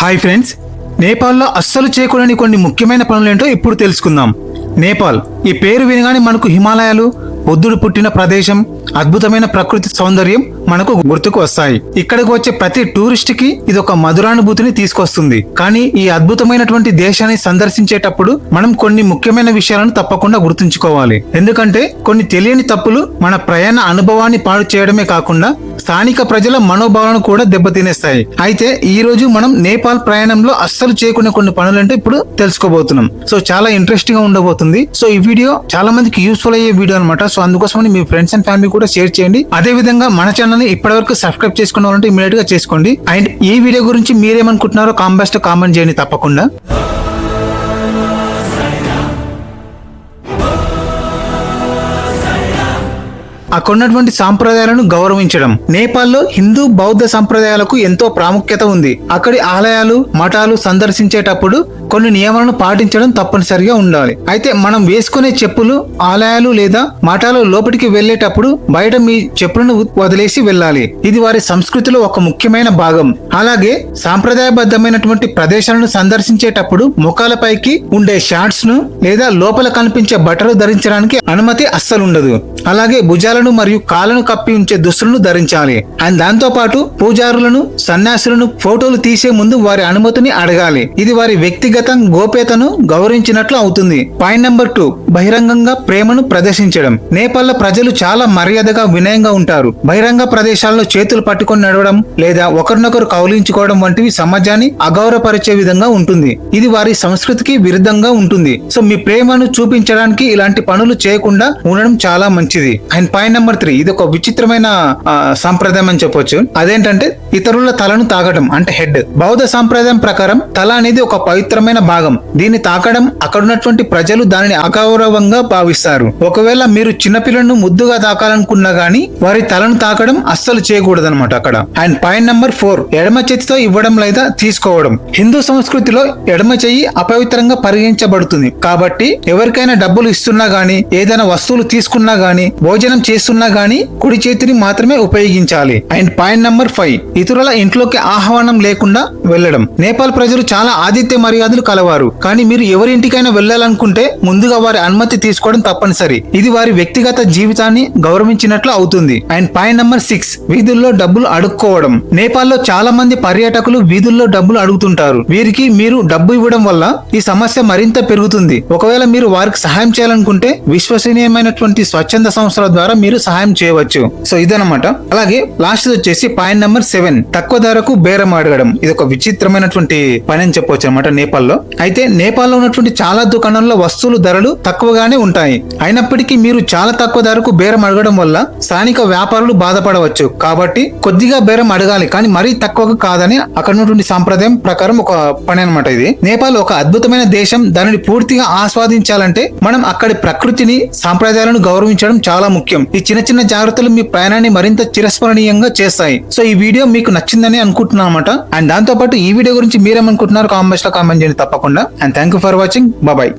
Hi friends నేపాల్లో అస్సలు చేయకూడని కొన్ని ముఖ్యమైన పనులేంటో ఇప్పుడు తెలుసుకుందాం. నేపాల్ ఈ పేరు వినగానే మనకు హిమాలయాలు బుద్ధుడు పుట్టిన ప్రదేశం అద్భుతమైన ప్రకృతి సౌందర్యం మనకు గుర్తుకు వస్తాయి. ఇక్కడికి వచ్చే ప్రతి టూరిస్ట్కి ఇది ఒక మధురానుభూతిని తీసుకొస్తుంది. కానీ ఈ అద్భుతమైనటువంటి దేశాన్ని సందర్శించేటప్పుడు మనం కొన్ని ముఖ్యమైన విషయాలను తప్పకుండా గుర్తుంచుకోవాలి. ఎందుకంటే కొన్ని తెలియని తప్పులు మన ప్రయాణ అనుభవాన్ని పాడు చేయడమే కాకుండా స్థానిక ప్రజల మనోభావాలను కూడా దెబ్బతినేస్తాయి. అయితే ఈ రోజు మనం నేపాల్ ప్రయాణంలో అస్సలు చేయకునే కొన్ని పనులంటే ఇప్పుడు తెలుసుకోబోతున్నాం. సో చాలా ఇంట్రెస్టింగ్గా ఉండబోతుంది. సో ఈ వీడియో చాలా మందికి యూస్ఫుల్ అయ్యే వీడియో అనమాట సో అందుకోసమని మీ ఫ్రెండ్స్ అండ్ ఫ్యామిలీ కూడా షేర్ చేయండి. అదే విధంగా మన ఛానల్ని ఇప్పటివరకు సబ్స్క్రైబ్ చేసుకున్న వాళ్ళంటే ఇమీడియట్గా చేసుకోండి. అండ్ ఈ వీడియో గురించి మీరేమనుకుంటున్నారో కాంబాస్ట్ కామెంట్ చేయండి తప్పకుండా. అక్కడున్నటువంటి సాంప్రదాయాలను గౌరవించడం. నేపాల్లో హిందూ బౌద్ధ సంప్రదాయాలకు ఎంతో ప్రాముఖ్యత ఉంది. అక్కడి ఆలయాలు మఠాలు సందర్శించేటప్పుడు కొన్ని నియమాలను పాటించడం తప్పనిసరిగా ఉండాలి. అయితే మనం వేసుకునే చెప్పులు ఆలయాలు లేదా మఠాలు లోపలికి వెళ్ళేటప్పుడు బయట మీ చెప్పులను వదిలేసి వెళ్ళాలి. ఇది వారి సంస్కృతిలో ఒక ముఖ్యమైన భాగం. అలాగే సాంప్రదాయబద్ధమైనటువంటి ప్రదేశాలను సందర్శించేటప్పుడు ముఖాలపైకి ఉండే షార్ట్స్ను లేదా లోపల కనిపించే బట్టలు ధరించడానికి అనుమతి అస్సలు ఉండదు అలాగే భుజాలను మరియు కాళ్ళను కప్పి ఉంచే దుస్తులను ధరించాలి. అండ్ దాంతో పాటు పూజారులను సన్యాసులను ఫోటోలు తీసే ముందు వారి అనుమతిని అడగాలి. ఇది వారి వ్యక్తిగత గోప్యతను గౌరవించినట్లు అవుతుంది. పాయింట్ నెంబర్ టూ బహిరంగంగా ప్రేమను ప్రదర్శించడం. నేపాల్లో ప్రజలు చాలా మర్యాదగా వినయంగా ఉంటారు. బహిరంగ ప్రదేశాల్లో చేతులు పట్టుకొని నడవడం లేదా ఒకరినొకరు కౌలించుకోవడం వంటివి సమాజాన్ని అగౌరవపరిచే విధంగా ఉంటుంది. ఇది వారి సంస్కృతికి విరుద్ధంగా ఉంటుంది. సో మీ ప్రేమను చూపించడానికి ఇలాంటి పనులు చేయకుండా ఉండడం చాలా మంచిది. అండ్ పాయింట్ నెంబర్ త్రీ ఇది ఒక విచిత్రమైన సాంప్రదాయం అని చెప్పొచ్చు. అదేంటంటే ఇతరుల తలను తాగడం అంటే హెడ్. బౌద్ధ సాంప్రదాయం ప్రకారం తల అనేది ఒక పవిత్రమైన భాగం. దీన్ని తాకడం అక్కడ ఉన్నటువంటి ప్రజలు దానిని అగౌరవంగా భావిస్తారు. ఒకవేళ మీరు చిన్నపిల్లలను ముద్దుగా తాకాలనుకున్నా గానీ వారి తలను తాకడం అస్సలు చేయకూడదు అనమాట అక్కడ. అండ్ పాయింట్ నెంబర్ ఫోర్ ఎడమ చేతితో ఇవ్వడం లేదా తీసుకోవడం. హిందూ సంస్కృతిలో ఎడమ చెయ్యి అపవిత్రంగా పరిగణించబడుతుంది. కాబట్టి ఎవరికైనా డబ్బులు ఇస్తున్నా గానీ ఏదైనా వస్తువులు తీసుకున్నా గానీ భోజనం చేస్తున్నా గానీ కుడి చేతిని మాత్రమే ఉపయోగించాలి. అండ్ పాయింట్ నెంబర్ ఫైవ్ ఇతరుల ఇంట్లోకి ఆహ్వానం లేకుండా వెళ్ళడం. నేపాల్ ప్రజలు చాలా ఆతిథ్య మర్యాదలు కలవారు. కానీ మీరు ఎవరి ఇంటికైనా వెళ్ళాలనుకుంటే ముందుగా వారి అనుమతి తీసుకోవడం తప్పనిసరి. ఇది వారి వ్యక్తిగత జీవితాన్ని గౌరవించినట్లు అవుతుంది. అండ్ పాయింట్ నెంబర్ సిక్స్ వీధుల్లో డబ్బులు అడుక్కోవడం. నేపాల్లో చాలా మంది పర్యాటకులు వీధుల్లో డబ్బులు అడుగుతుంటారు. వీరికి మీరు డబ్బు ఇవ్వడం వల్ల ఈ సమస్య మరింత పెరుగుతుంది. ఒకవేళ మీరు వారికి సహాయం చేయాలనుకుంటే విశ్వ విశ్వసనీయమైనటువంటి స్వచ్ఛంద సంస్థల ద్వారా మీరు సహాయం చేయవచ్చు. సో ఇదనమాట అలాగే లాస్ట్ వచ్చేసి పాయింట్ నెంబర్ సెవెన్. తక్కువ ధరకు బేరం అడగడం. ఇది ఒక విచిత్రమైనటువంటి పని అని చెప్పొచ్చు అనమాట నేపాల్లో. అయితే నేపాల్లో ఉన్నటువంటి చాలా దుకాణాల్లో వస్తువులు ధరలు తక్కువగానే ఉంటాయి. అయినప్పటికీ మీరు చాలా తక్కువ ధరకు బేరం అడగడం వల్ల స్థానిక వ్యాపారులు బాధపడవచ్చు. కాబట్టి కొద్దిగా బేరం అడగాలి. కానీ మరీ తక్కువగా కాదని అక్కడ ఉన్నటువంటి సాంప్రదాయం ప్రకారం ఒక పని అనమాట ఇది. నేపాల్ ఒక అద్భుతమైన దేశం. దానిని పూర్తిగా ఆస్వాదించాలంటే మనం అక్కడి ప్రకృతిని సాంప్రదాయాలను గౌరవించడం చాలా ముఖ్యం. ఈ చిన్న చిన్న జాగ్రత్తలు మీ ప్రయాణాన్ని మరింత చిరస్మరణీయంగా చేస్తాయి. సో ఈ వీడియో మీకు నచ్చిందని అనుకుంటున్నామట అనమాట అండ్ దాంతో పాటు ఈ వీడియో గురించి మీరేమనుకుంటున్నారు కామెంట్స్లో కామెంట్ చేయండి తప్పకుండా. And thank you for watching. Bye.